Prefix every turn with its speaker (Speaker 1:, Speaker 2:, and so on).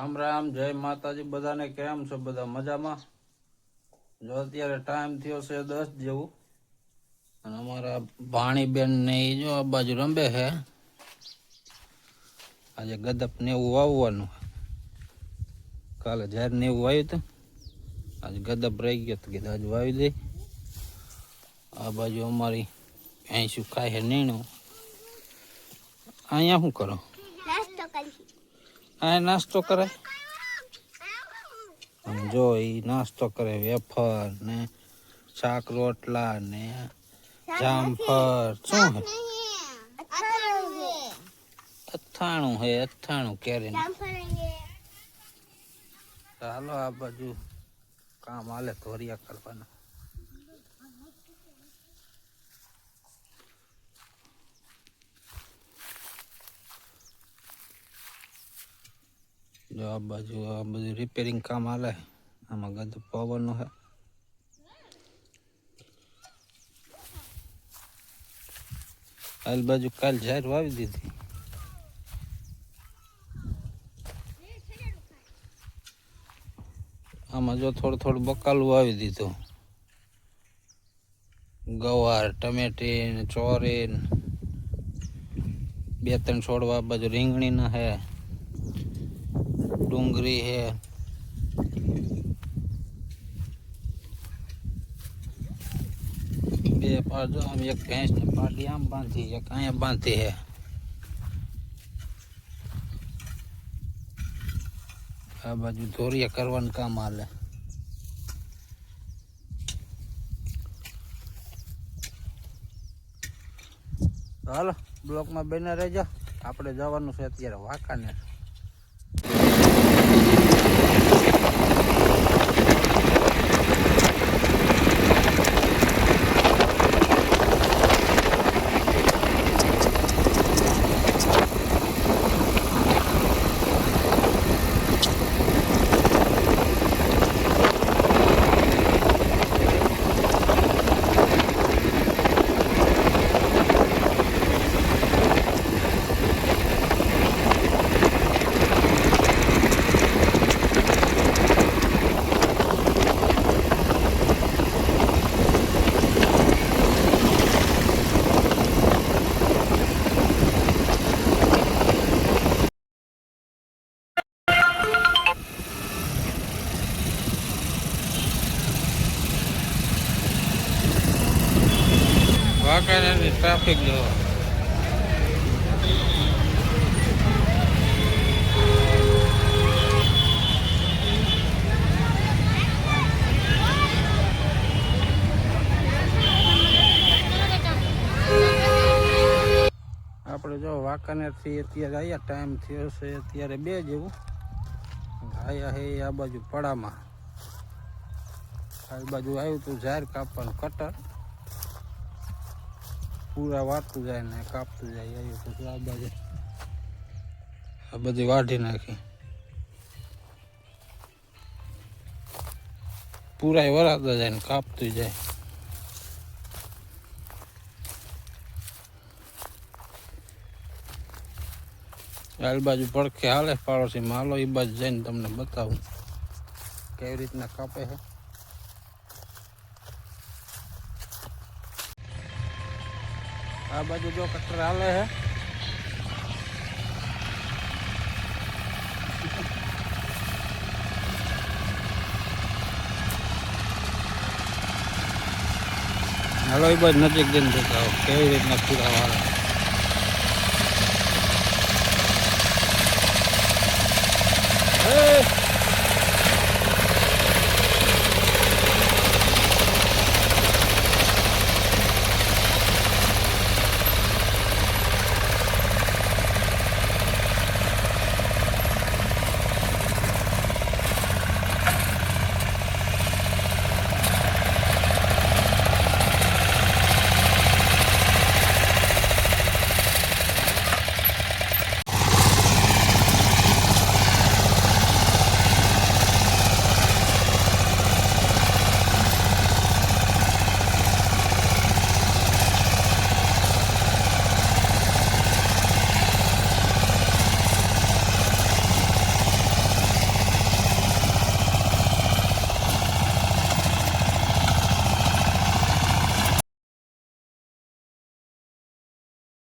Speaker 1: જય માતાજી, બધાને કેમ છો બધા મજામાં? જો અત્યારે ટાઈમ થયો છે દસ જેવું. અને અમારા ભાણીબેન ને એ જો આ બાજુ રમે છે. આજે ગદપ નેવું વાવવાનું કાલે જ્યારે ને એવું વાવ્યું હતું, આજે ગદપ રહી ગયો તો કીધું આજે વાવી દે આ બાજુ અમારી અહીં શું ખાય છે નીણું. અહીંયા શું કરો?
Speaker 2: કરી
Speaker 1: નાસ્તો કરે? જો એ નાસ્તો કરે, વેફર ને શાક, રોટલા ને જામફળ શું હે? અથાણું હે, અથાણું કેરી ચાલો આ બાજુ કામ હાલે ધોરિયા કરવાના. જો આ બાજુ આ બધું રિપેરિંગ કામ હાલે. આમાં ગંદ પવનનું હે. આલ બાજુ કાલ જાહેર વાવી દીધી. આમાં જો થોડું થોડું બકાલું વાવી દીધું. ગવાર ટમેટી ચોરી બે ત્રણ છોડવા બાજુ રીંગણીના હે. ડુંગળી હે બે પાડો આમ એક ભેંસ ને પાડી આમ બાંધી એક અહીંયા બાંધી હે આ બાજુ ધોરિયા કરવાનું કામ હાલે હાલો, બ્લોકમાં બેને રહેજો. આપણે જવાનું છે અત્યારે વાંકાનેર. વાંકાનેરની ટ્રાફિક જો આપણે જો વાંકાનેરથી અત્યારે આવ્યા ટાઈમ થયો છે અત્યારે બે જેવું. આવ્યા હે આ બાજુ પડામાં. આ બાજુ આવ્યું તું ઝાડ કાપવાનું કટર પૂરા વાતું જાય ને કાપતું જાય આવ્યું પછી આ બાજુ. આ બધી વાઢી નાખી. પૂરા વરાતા જાય ને કાપતું જાય. આલ બાજુ પડખે હાલે, પાડોશી માલો એ બાજુ જઈને તમને બતાવું. કેવી રીતના કાપે છે? આ બાજુ જો કટર હાલે છે હાલો, એ બાજુ નજીક જઈને દેખાવ. કેવી રીતના પૂરા વાળા